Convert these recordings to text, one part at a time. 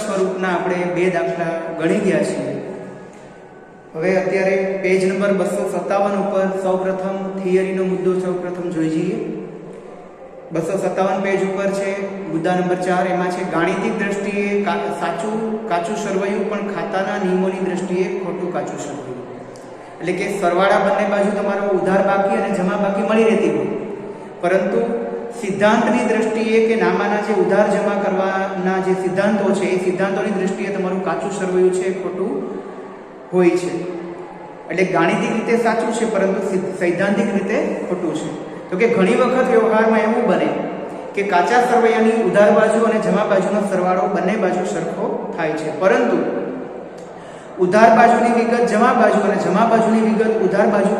સ્વરૂપના આપણે બે દાખલા ગણી ગયા છીએ. હવે અત્યારે પેજ નંબર બસો સત્તાવન ઉપર સૌપ્રથમ થિયરીનો મુદ્દો સૌપ્રથમ જોઈ જઈએ. બસો સત્તાવન પેજ ઉપર છે, મુદ્દા નંબર ચાર, એમાં છે, ગાણિતિક દ્રષ્ટિએ સાચું, કાચું સરવૈયું, પણ ખાતાના નિયમોની દ્રષ્ટિએ ખોટું કાચું સરવૈયું. એટલે કે સરવાળા બંને બાજુ તમારો ઉધાર બાકી અને જમા બાકી મળી રહેતી હોય. પરંતુ સિદ્ધાંતની દ્રષ્ટિએ કે નામાના જે ઉધાર જમા કરવાના જે સિદ્ધાંતો છે, એ સિદ્ધાંતોની દ્રષ્ટિએ તમારું કાચું સરવૈયું છે, ખોટું હોય છે. એટલે ગાણિતિક રીતે સાચું છે, પરંતુ સૈદ્ધાંતિક રીતે ખોટું છે. તો કે ઘણી વખત વ્યવહારમાં એવું બને કે કાચા સરવૈયાની ઉધાર બાજુ અને જમા બાજુનો સરવાળો બંને બાજુ સરખો થાય છે. પરંતુ ઉધાર બાજુની વિગત જમા બાજુ અને જમા બાજુની વિગત ઉધાર બાજુ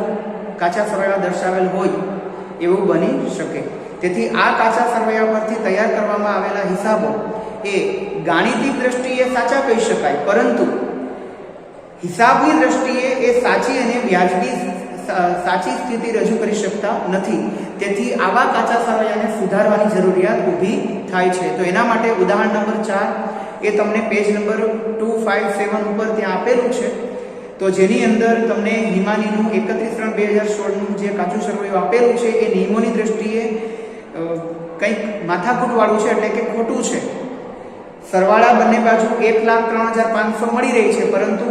કાચા સરવાળા દર્શાવેલ હોય એવું બની શકે. તેથી આ કાચા સરવૈયા પરથી તૈયાર કરવામાં આવેલા હિસાબો એ ગાણિતિક દ્રષ્ટિએ સાચા કહી શકાય, પરંતુ હિસાબની દ્રષ્ટિએ એ સાચી અને વ્યાજબી સાચી સ્થિતિ રજૂ કરી શકતા નથી. તેથી આવા કાચા સરવૈયાને સુધારવાની જરૂરિયાત ઊભી થાય છે. તો એના માટે ઉદાહરણ નંબર ચાર એ તમને page number two five seven ઉપર ત્યાં આપેલું છે. તો જેની અંદર તમને હિમાનીનું એકત્રીસ ત્રણ બે હજાર સોળનું જે કાચું સરવૈયું આપેલું છે, એ નિયમોની દ્રષ્ટિએ કંઈક માથાકૂટવાળું છે એટલે કે ખોટું છે. સરવાળા બંને બાજુ એક લાખ ત્રણ હજાર પાંચસો મળી રહી છે, પરંતુ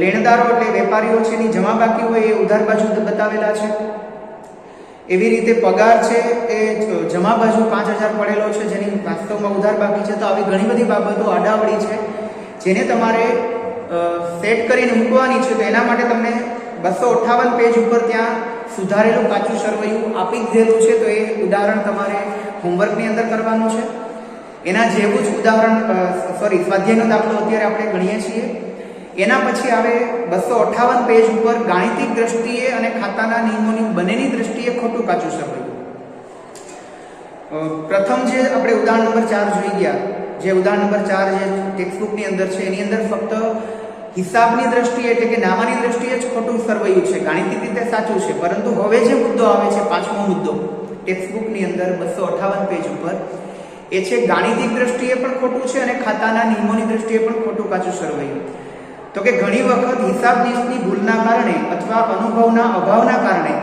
લેણદારો એટલે વેપારીઓ છે એની જમા બાકી હોય એ ઉધાર બાજુ બતાવેલા છે. એવી રીતે પગાર છે એ જમા બાજુ પાંચ હજાર પડેલો છે, જેની વાસ્તવમાં ઉધાર બાકી છે, તો આવી ઘણી બધી બાબતો અડાવડી છે. જેને તમારે સેટ કરીને મૂકવાની છે, તો એના માટે તમને બસો અઠ્ઠાવન પેજ ઉપર ત્યાં સુધારેલું કાચું સરવૈયું આપી દીધેલું છે, તો એ ઉદાહરણ તમારે હોમવર્કની અંદર કરવાનું છે. એના જેવું જ ઉદાહરણ સોરી સ્વાધ્યાયનો દાખલો અત્યારે આપણે ગણીએ છીએ. એના પછી આવે બસો અઠ્ઠાવન પેજ ઉપર ગાણિતિક દ્રષ્ટિએ અને ખાતાના નિયમોની બંનેની દ્રષ્ટિએ ખોટું કાચું સરવૈયું. પ્રથમ જે આપણે ઉદાહરણ નંબર ચાર જોઈ ગયા, જે ઉદાહરણ નંબર ચાર જે ટેક્સ્ટબુકની અંદર છે, એની અંદર ફક્ત હિસાબની દ્રષ્ટિએ એટલે કે નામાની દ્રષ્ટિએ જ ખોટું સરવૈયું છે. ગાણિતિક રીતે સાચું છે. પરંતુ હવે જે મુદ્દો આવે છે, પાંચમો મુદ્દો ટેક્સ્ટબુકની અંદર બસો અઠ્ઠાવન પેજ ઉપર, એ છે ગાણિતિક દ્રષ્ટિએ પણ ખોટું છે અને ખાતાના નિયમોની દ્રષ્ટિએ પણ ખોટું કાચું સરવૈયું. તો કે ઘણી વખત હિસાબ નિષ્ઠની ભૂલના કારણે અથવા અનુભવના અભાવના કારણે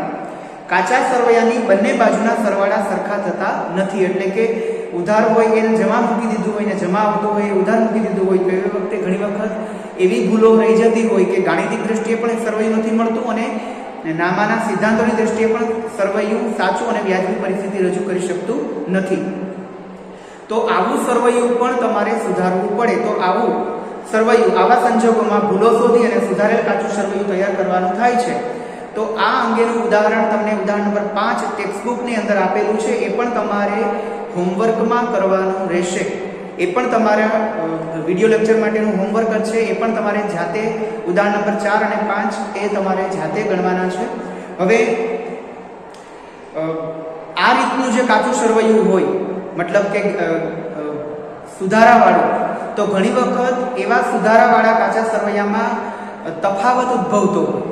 કાચા સરવૈયાની બંને બાજુના સરવાળા સરખા થતા નથી. એટલે કે ઉધાર હોય એને જમા મૂકી દીધું હોય ને જમા આવતું હોય ઉધાર મૂકી દીધું હોય તો એ વખતે ઘણી વખત એવી ભૂલો રહી જતી હોય કે ગાણિતિક દ્રષ્ટિએ પણ સરવૈયું નથી મળતું અને નામાના સિદ્ધાંતોની દ્રષ્ટિએ પણ સરવૈયું સાચું અને વ્યાજબી પરિસ્થિતિ રજૂ કરી શકતું નથી. તો આવું સરવૈયું પણ તમારે સુધારવું પડે. તો આવું સરવૈયું, આવા સંજોગોમાં ભૂલો શોધી અને સુધારેલ કાચું સરવૈયું તૈયાર કરવાનું થાય છે. તો આ અંગેનું ઉદાહરણ તમને ઉદાહરણ નંબર પાંચ ટેક્સ્ટબુકની અંદર આપેલું છે. એ પણ તમારે હોમવર્કમાં કરવાનું રહેશે. એ પણ તમારા વીડિયો લેક્ચર માટેનું હોમવર્ક છે. એ પણ તમારે જાતે ઉદાહરણ નંબર ચાર અને પાંચ એ તમારે જાતે ગણવાના છે. હવે આ રીતનું જે કાચું સરવૈયું હોય, મતલબ કે સુધારાવાળું, તો ઘણી વખત એવા સુધારાવાળા કાચા સરવૈયામાં તફાવત ઉદ્ભવતો હોય.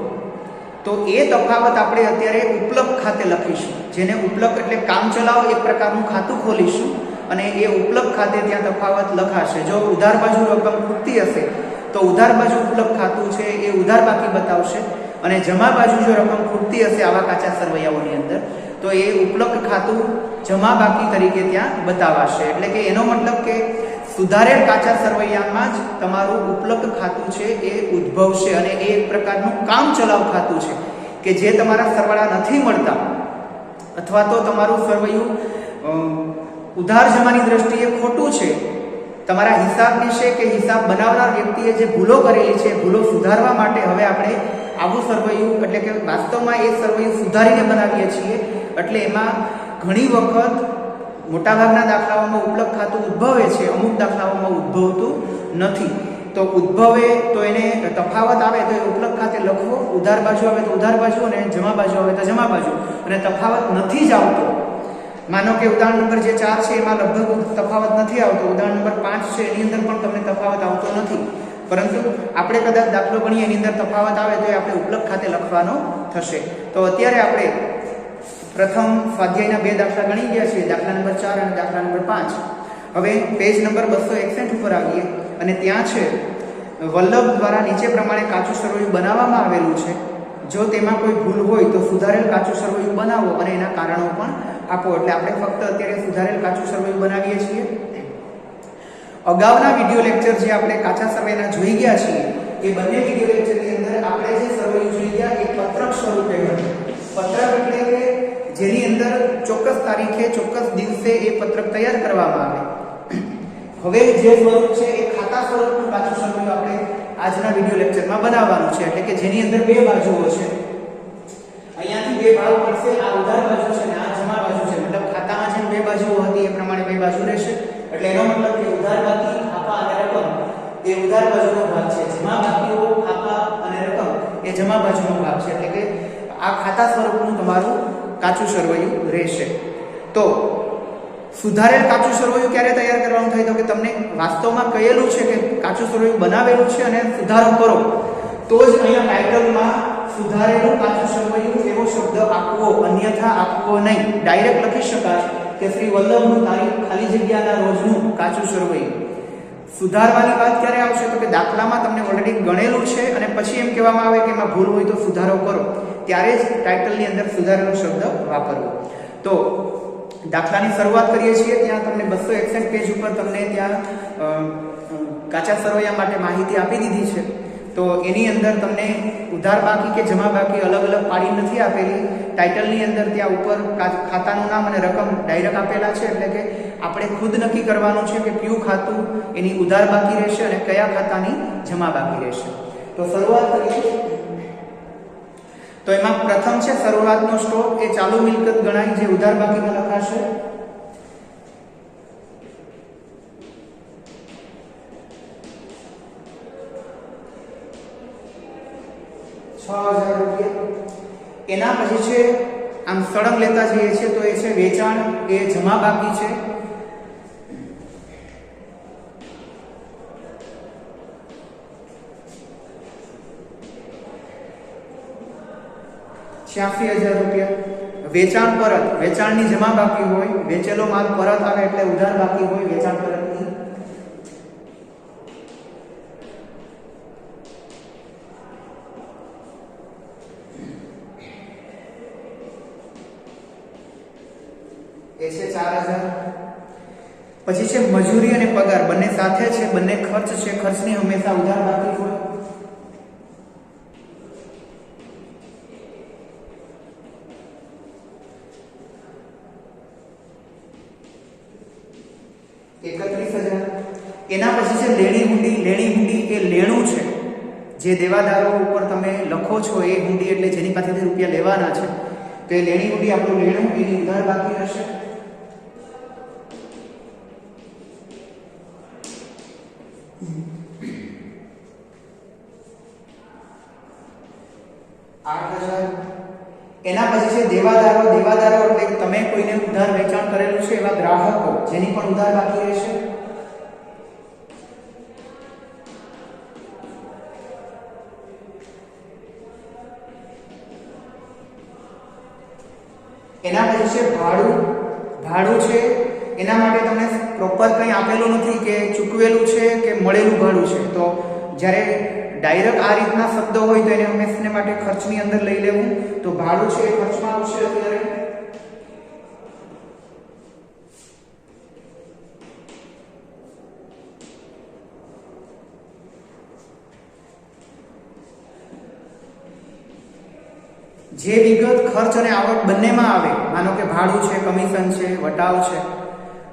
તો એ તફાવત આપણે અત્યારે ઉપલબ્ધ ખાતે લખીશું. જેને ઉપલબ્ધ એટલે કામ કામચલાઉ એક પ્રકારનું ખાતું ખોલીશું. અને એ ઉપલબ્ધ ખાતે ત્યાં તફાવત લખાશે. જો ઉધાર બાજુ રકમ ખૂટતી હશે, તો ઉધાર બાજુ ઉપલબ્ધ ખાતું છે એ ઉધાર બાકી બતાવશે. અને જમા બાજુ જો રકમ ખૂટતી હશે આવા કાચા સરવૈયાઓની અંદર, તો એ ઉપલબ્ધ ખાતું જમા બાકી તરીકે ત્યાં બતાવાશે. એટલે કે એનો મતલબ કે સુધારેલ કાચા સરવૈયામાં જ તમારું ઉપલબ્ધ ખાતું છે એ ઉદ્ભવશે અને એ એક પ્રકારનું કામ ચલાવ ખાતું છે કે જે તમારા સરવાળા નથી મળતા. અથવા તો તમારું સરવૈયું ઉધાર જમાની દ્રષ્ટિએ ખોટું છે. તમારા હિસાબ વિશે કે હિસાબ બનાવનાર વ્યક્તિએ જે ભૂલો કરેલી છે, ભૂલો સુધારવા માટે હવે આપણે આવું સરવૈયું એટલે કે વાસ્તવમાં એ સરવૈયું સુધારીને બનાવીએ છીએ, એટલે એમાં ઘણી વખત મોટાભાગના દાખલાઓમાં ઉપલબ્ધ ખાતું ઉદ્ભવે છે, અમુક દાખલાઓમાં ઉદ્ભવતું નથી. તો ઉદ્ભવે તો એને તફાવત આવે તો એ ઉપલબ્ધ ખાતે લખવો, ઉધાર બાજુ આવે તો ઉધાર બાજુ અને જમા બાજુ આવે તો જમા બાજુ. અને તફાવત નથી જ આવતો. માનો કે ઉદાહરણ નંબર જે ચાર છે, એમાં લગભગ તફાવત નથી આવતો. ઉદાહરણ નંબર પાંચ છે, એની અંદર પણ તમને તફાવત આવતો નથી. પરંતુ આપણે કદાચ દાખલો ગણીએ, એની અંદર તફાવત આવે તો એ આપણે ઉપલબ્ધ ખાતે લખવાનો થશે. તો અત્યારે આપણે પ્રથમ સ્વાધ્યાયના બે દાખલા ગણી ગયા છીએ, દાખલા નંબર ચાર અને દાખલા નંબર પાંચ. હવે પેજ નંબર બસો એકસઠ ઉપર આવીએ અને ત્યાં છે, વલ્લભ દ્વારા નીચે પ્રમાણે કાચું સરવૈયું બનાવવામાં આવેલું છે. જો તેમાં કોઈ ભૂલ હોય તો સુધારેલ કાચું સરવૈયું બનાવો અને એના કારણો પણ આપો, એટલે આપણે ફક્ત અત્યારે સુધારેલ કાચું સરવૈયું બનાવીએ છીએ. અગાઉના વીડિયો લેક્ચર જે આપણે કાચા સર્વેના જોઈ ગયા છીએ, એ બંને વીડિયો લેક્ચરની અંદર આપણે જે સરવૈયું જોઈ ગયા, એ પત્રક સ્વરૂપે હતું પત્રક એટલે કે જેની અંદર ચોક્કસ તારીખે, ચોક્કસ દિવસે એ પત્રક તૈયાર કરવામાં આવે. હવે જે સ્વરૂપ છે, એ ખાતા સ્વરૂપનું કાચું સરવૈયું આપણે આજના વીડિયો લેક્ચરમાં બનાવવાનું છે. એટલે કે જેની અંદર બે બાજુઓ છે. અહીંયાથી બે ભાગ પડશે, આ ઉધાર બાજુ છે અને આ જમા બાજુ છે મતલબ ખાતામાં જેમ બે હતી, એ પ્રમાણે બે બાજુ રહેશે. એટલે એનો મતલબ કે ઉધાર બાકી, ખાપા અને રકમ એ ઉધાર બાજુનો ભાગ છે. જમા બાકીઓ, ખાપા અને રકમ એ જમા બાજુનો ભાગ છે. એટલે કે આ ખાતા સ્વરૂપનું તમારું કાચું સરવૈયું રહેશે. તો સુધારેલ કાચું સરવૈયું ક્યારે તૈયાર કરવાનું થાય? તો કે તમને વાસ્તવમાં કહેલું છે કે કાચું સરવૈયું બનાવેલું છે અને સુધારો કરો. તો જ અહીંયા ટાઇટલમાં સુધારેલું કાચું સરવૈયું એવો શબ્દ આપવો, અન્યથા આપવો નહીં. ડાયરેક્ટ લખી શકાય. કે શ્રી વલ્લભનું ખાલી જગ્યાના રોજનું કાચું સરવૈયું. સુધારવાની વાત ક્યારે આવશે તો કે દાખલામાં તમને ઓલરેડી ગણેલું છે અને પછી એમ કહેવામાં આવે કે એમાં ભૂલ હોય તો સુધારો કરો. ત્યારે જ ટાઇટલની અંદર સુધારેલો શબ્દ વાપરવો. તો દાખલાની શરૂઆત કરીએ છીએ. ત્યાં તમને બસો એકસઠ પેજ ઉપર તમને ત્યાં કાચા સરવૈયા માટે માહિતી આપી દીધી છે. તો એની અંદર તમને ઉધાર બાકી કે જમા બાકી અલગ અલગ પાડી નથી આપેલી. ટાઇટલની અંદર ત્યાં ઉપર ખાતાનું નામ અને રકમ ડાયરેક્ટ આપેલા છે, એટલે કે આપણે ખુદ નક્કી કરવાનું છે કે કયું ખાતું એની ઉધાર બાકી રહેશે અને કયા ખાતાની જમા બાકી રહેશે. તો શરૂઆત કરીશું. તો એમાં પ્રથમ છે, શરૂઆતનો સ્ટોક. એ ચાલુ મિલકત ગણાય, જે ઉધાર બાકીમાં લખાશે. હજાર રૂપિયા. એના પછી છે, આમ સળંગ લેતા જઈએ છીએ તો એ છે વેચાણ, એ જમા બાકી છે. છ્યાસી હજાર રૂપિયા. વેચાણ પરત, વેચાણની જમા બાકી હોય, વેચેલો માલ પરત આવે એટલે ઉધાર બાકી હોય, વેચાણ પરતની છે ચાર હજાર? પછી છે મજૂરી અને પગાર, બંને સાથે છે, બંને ખર્ચ છે, ખર્ચની હંમેશા ઉધાર બાકી હોય. એકત્રીસ હજાર. એના પછી છે લેણી હુંડી લેણી હુંડી એ લેણું છે. જે દેવાદારો ઉપર તમે લખો છો એ હુંડી એટલે જેની પાસેથી રૂપિયા લેવાના છે. તો એ લેણી હુંડી આપણું લેણું, એની ઉધાર બાકી રહેશે આઠ હજાર એના પછી છે દેવાદારો. દેવાદારો એટલે તમે કોઈને ઉધાર વેચાણ કરેલું છે એવા ગ્રાહકો, જેની પણ ઉધાર બાકી રહેશે. એના પછી છે ભાડું. ભાડું છે, એના માટે તમને પ્રોપર કંઈ આપેલું નથી કે ચૂકવેલું છે કે મળેલું ભાડું છે. તો જ્યારે ડાયરેક્ટ આ રીતના શબ્દો હોય તો એને હંમેશા માટે ખર્ચની અંદર લઈ લેવું. તો ભાડું છે ખર્ચમાં આવશે અત્યારે. જે વિગત ખર્ચ અને આવક બંનેમાં આવે, માનો કે ભાડું છે, કમિશન છે, વટાવ છે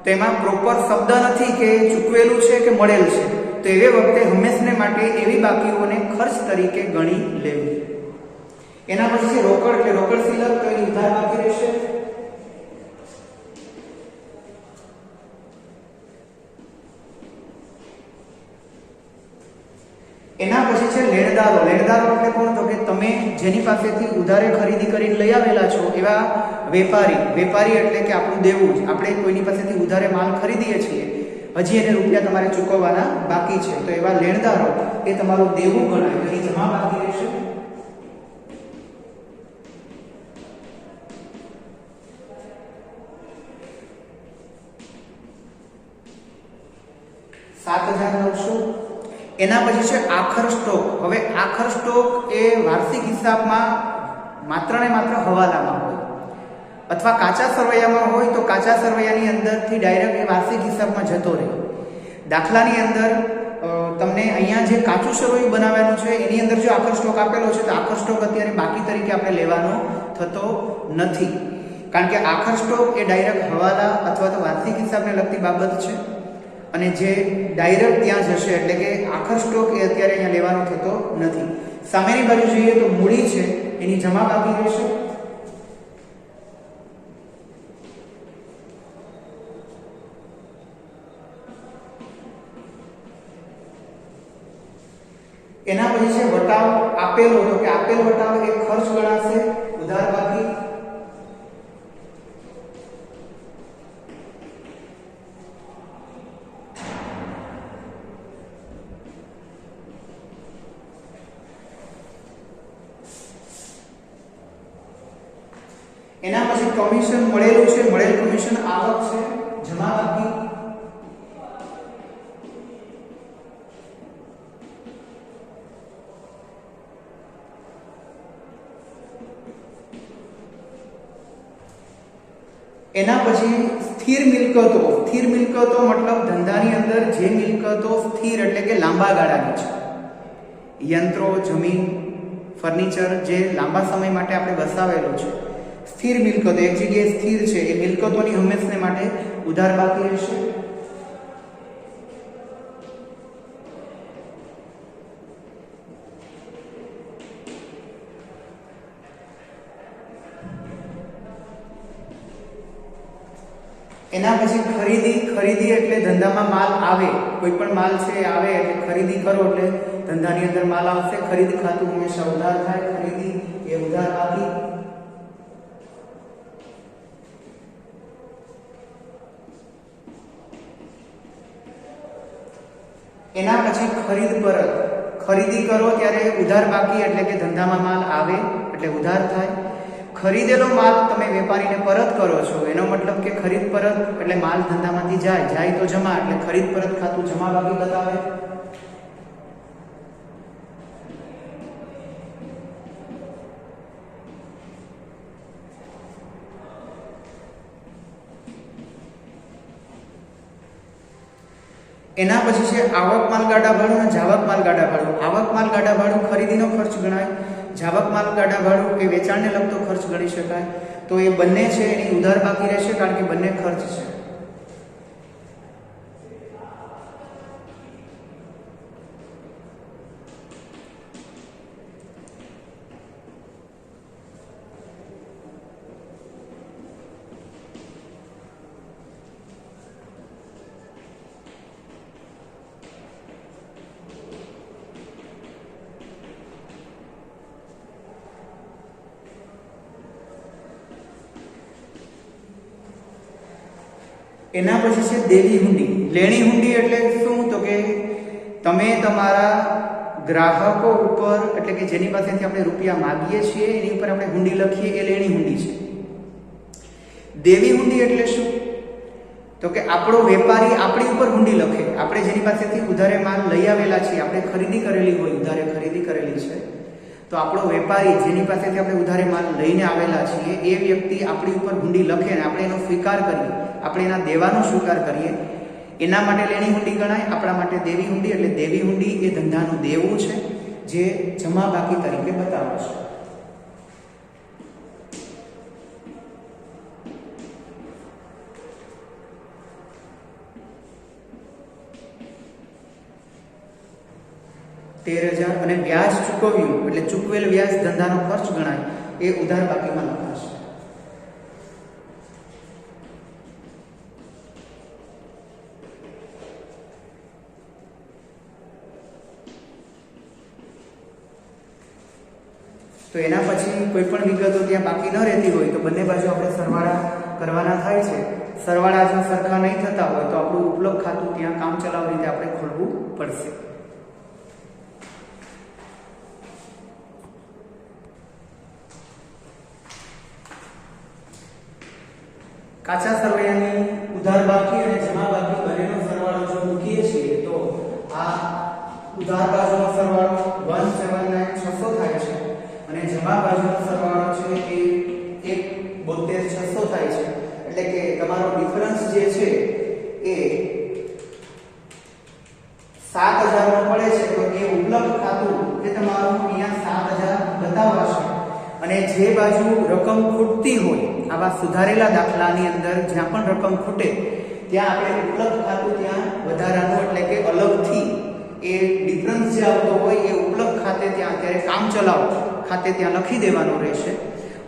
તો એમાં પ્રોપર શબ્દ નથી કે ચૂકવેલું છે કે મળેલ છે. તો એવી વખતે હંમેશને માટે એવી બાકીઓને ખર્ચ તરીકે ગણી લેવી. એના પછી છે રોકડ કે રોકડ સિલક તો એની ઉધાર બાકી રહેશે? એના પછી છે લેણદારો. લેણદારો એટલે કોણ? તો કે તમે જેની પાસેથી ઉધારે ખરીદી કરીને લઈ આવેલા છો, એવા વેપારી. વેપારી એટલે કે આપણું દેવું જ. આપણે કોઈની પાસેથી ઉધારે માલ ખરીદીએ છીએ. હજી એને રૂપિયા તમારે ચૂકવવાના બાકી છે. તો એવા લેણદારો, એ તમારું દેવું ગણાય. તો અહીં જમા બાકી રહેશે. સાત હજાર નવસો એના પછી છે આખર સ્ટોક. હવે આખર સ્ટોક એ વાર્ષિક હિસાબમાં માત્ર ને માત્ર હવાલામાં હોય. અથવા કાચા સરવૈયામાં હોય તો કાચા સરવૈયાની અંદરથી ડાયરેક્ટ એ વાર્ષિક હિસાબમાં જતો રહે. દાખલાની અંદર તમને અહીંયા જે કાચું સરવૈયું બનાવવાનું છે, એની અંદર જો આખર સ્ટોક આપેલો છે, તો આખર સ્ટોક અત્યારે બાકી તરીકે આપણે લેવાનો થતો નથી. કારણ કે આખર સ્ટોક એ ડાયરેક્ટ હવાલા અથવા તો વાર્ષિક હિસાબને લગતી બાબત છે. અને જે ડાયરેક્ટ ત્યાં જશે, એટલે કે આખર સ્ટોક એ અત્યારે અહીંયા લેવાનો થતો નથી. સામેની બાજુ જોઈએ તો મૂડી છે, એની જમા બાકી રહેશે એના પછી છે, વટાવ. આપેલો તો કે આપેલ વટાવ એ ખર્ચ ગણાશે, ઉધાર બાકી એના પછી કમિશન મળેલું છે, મળેલ કમિશન આવક છે, જમા બાકી. એના પછી સ્થિર મિલકતો. સ્થિર મિલકતો મતલબ ધંધાની અંદર જે મિલકતો સ્થિર એટલે કે લાંબા ગાળાની છે. યંત્રો, જમીન, ફર્નિચર જે લાંબા સમય માટે આપણે વસાવેલું છે. સ્થિર મિલકતો, એક જગ્યાએ સ્થિર છે, એ મિલકતોની હંમેશને માટે ઉધાર બાકી રહેશે. એના પછી ખરીદી ખરીદી એટલે ધંધામાં માલ આવે, કોઈ પણ માલ છે, આવે એટલે ખરીદી કરો એટલે ધંધાની અંદર માલ આવશે, ખરીદ ખાતું હંમેશા ઉધાર થાય, ખરીદી એ ઉધાર બાકી એના પછી ખરીદ પરત ખરીદી કરો, ત્યારે ઉધાર બાકી એટલે કે ધંધામાં માલ આવે એટલે ઉધાર થાય. ખરીદેલો માલ તમે વેપારીને પરત કરો છો, એનો મતલબ કે ખરીદ પરત એટલે માલ ધંધામાંથી જાય જાય તો જમા, એટલે ખરીદ પરત ખાતું જમા બાકી બતાવે. એના પછી છે આવક માલ ગાડા ભાડું અને જાવક માલ ગાડા ભાડું. આવક માલ ગાડા ભાડું ખરીદીનો ખર્ચ ગણાય, જાવક માલ ગાડા ભાડું એ વેચાણને લગતો ખર્ચ ગણી શકાય. તો એ બંને છે, એની ઉધાર બાકી રહેશે કારણ કે બંને ખર્ચ છે. એના પછી છે દેવી હુંડી. લેણી હુંડી એટલે શું તો કે તમે તમારા ગ્રાહકો ઉપર, એટલે કે જેની પાસેથી આપણે રૂપિયા માગીએ છીએ, એની ઉપર આપણે હુંડી લખીએ, એ લેણી હુંડી છે. દેવી હુંડી એટલે શું? તો કે આપણો વેપારી આપણી ઉપર હુંડી લખે. આપણે જેની પાસેથી ઉધારે માલ લઈ આવેલા છીએ, આપણે ખરીદી કરેલી હોય, ઉધારે ખરીદી કરેલી છે, તો આપણો વેપારી જેની પાસેથી આપણે ઉધારે માલ લઈને આવેલા છીએ, એ વ્યક્તિ આપણી ઉપર હુંડી લખે અને આપણે એનો સ્વીકાર કરીએ. આપણે એના દેવાનો સ્વીકાર કરીએ. એના માટે લેણી હુંડી ગણાય, આપણા માટે દેવી હુંડી, એટલે દેવી હુંડી એ ધંધાનું દેવું છે, જે જમા બાકી તરીકે બતાવે છે. તેર હજાર અને વ્યાજ ચૂકવ્યું, એટલે ચૂકવેલ વ્યાજ ધંધાનો ખર્ચ ગણાય, એ ઉધાર બાકીમાં કોઈ વિગતો ત્યાં બાકી ન રહેતી હોય તો બંને બાજુ આપણે સરવાળા કરવાના થાય છે. સરવાળા જો સરખા નહીં થતા હોય તો આપણું ઉપલબ્ધ ખાતું ત્યાં કામ ચલાવ રીતે આપણે ખોલવું પડશે. કાચા સરવૈયાની ઉધાર બાકી અને જમા બાકી બંનેનો સરવાળો જો મૂકીએ છીએ તો ઉધાર બાજુનો સરવાળો 179 600 થાય છે અને જમા બાજુનો સરવાળો છે એ 1 72 600 થાય છે. એટલે કે તમારો ડિફરન્સ જે છે એ 7000 નો પડે છે, તો એ ઉપલબ્ધ ખાતું એ તમારું અહીંયા 7000 બતાવાશે. અને જે બાજુ રકમ ખૂટતી હોય, આવા સુધારેલા દાખલાની અંદર જ્યાં પણ રકમ ખૂટે, ત્યાં આપણે ઉપલબ્ધ ખાતું ત્યાં વધારાનું એટલે કે અલગથી એ ડિફરન્સ જે આવતો હોય એ ઉપલબ્ધ ખાતે ત્યાં અત્યારે કામ ચલાવ ખાતે ત્યાં લખી દેવાનું રહેશે.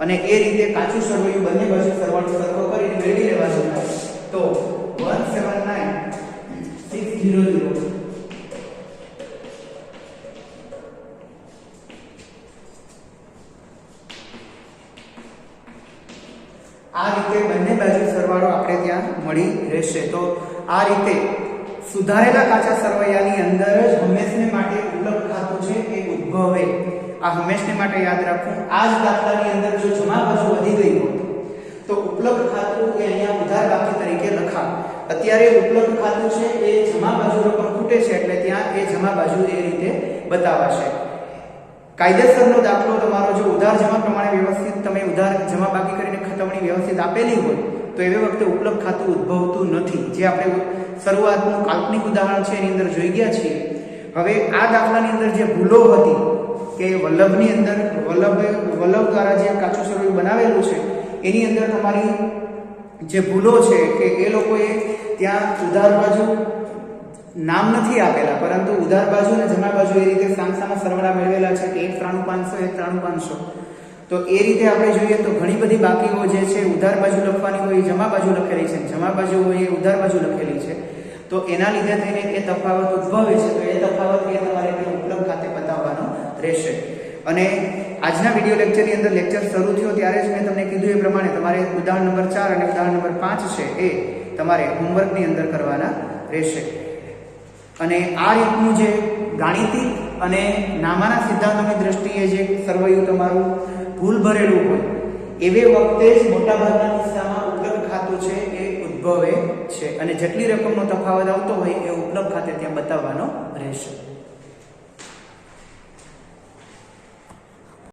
અને એ રીતે કાચું સરવૈયું બંને બાજુ સરવાળો સરખો કરીને મેળવી લેવાનું તો 179600 આ રીતે બંને બાજુ સરવાળો આપણે ત્યાં મળી રહેશે. તો આ રીતે સુધારેલા કાચા સરવૈયાની અંદર જ હંમેશને માટે ઉપલબ્ધ ખાતું છે એ ઉદ્ભવે. આ હંમેશને માટે યાદ રાખવું આ જ દાખલાની અંદર જો જમા બાજુ વધી ગઈ હોય, તો ઉપલબ્ધ ખાતું એ અહીંયા ઉધાર બાકી તરીકે લખાવ અત્યારે ઉપલબ્ધ ખાતું છે એ જમા બાજુ રકમ ખૂટે છે, એટલે ત્યાં એ જમા બાજુ એ રીતે બતાવાશે. કાયદેસરનો દાખલો તમારો જો ઉધાર જમા પ્રમાણે વ્યવસ્થિત, તમે ઉધાર જમા બાકી કરીને ખતવણી વ્યવસ્થિત આપેલી હોય, તો એવી વખતે ઉપલબ્ધ ખાતું ઉદ્ભવતું નથી. જે આપણે શરૂઆતનું કાલ્પનિક ઉદાહરણ છે, એની અંદર જોઈ ગયા છીએ. હવે આ દાખલાની અંદર જે ભૂલો હતી કે વલ્લભની અંદર, વલ્લભ વલ્લભ દ્વારા જે કાચું સરોવર બનાવેલું છે, એની અંદર તમારી જે ભૂલો છે કે એ લોકોએ ત્યાં ઉધાર બાજુ નામ નથી આપેલા, પરંતુ ઉધાર બાજુ અને જમા બાજુ એ રીતે સામસામા સરવાળા મેળવેલા છે કે એક ત્રાણું પાંચસો, એક ત્રાણું પાંચસો. તો એ રીતે આપણે જોઈએ તો ઘણી બધી બાકીઓ જે છે, ઉધાર બાજુ લખવાની હોય, જમા બાજુ લખેલી છે. જમા બાજુ હોય એ ઉધાર બાજુ લખેલી છે. તો એના લીધે થઈને એ તફાવત ઉદ્ભવે છે. તો એ તફાવત એ તમારે ત્યાં ઉપલબ્ધ ખાતે બતાવવાનો રહેશે. અને આજના વીડિયો લેક્ચરની અંદર લેક્ચર શરૂ થયો ત્યારે જ મેં તમને કીધું એ પ્રમાણે તમારે ઉદાહરણ નંબર ચાર અને ઉદાહરણ નંબર પાંચ છે એ તમારે હોમવર્કની અંદર કરવાના રહેશે. અને આ રીતનું જે ગાણિતિક અને નામાના સિદ્ધાંતોની દ્રષ્ટિએ જે સરવૈયું તમારું ભૂલ ભરેલું હોય, એવે વખતે જ મોટાભાગના કિસ્સામાં ઉદ્ભવે છે. અને જેટલી રકમનો તફાવત આવતો હોય એ ઉપલબ્ધ ખાતે ત્યાં બતાવવાનો રહેશે.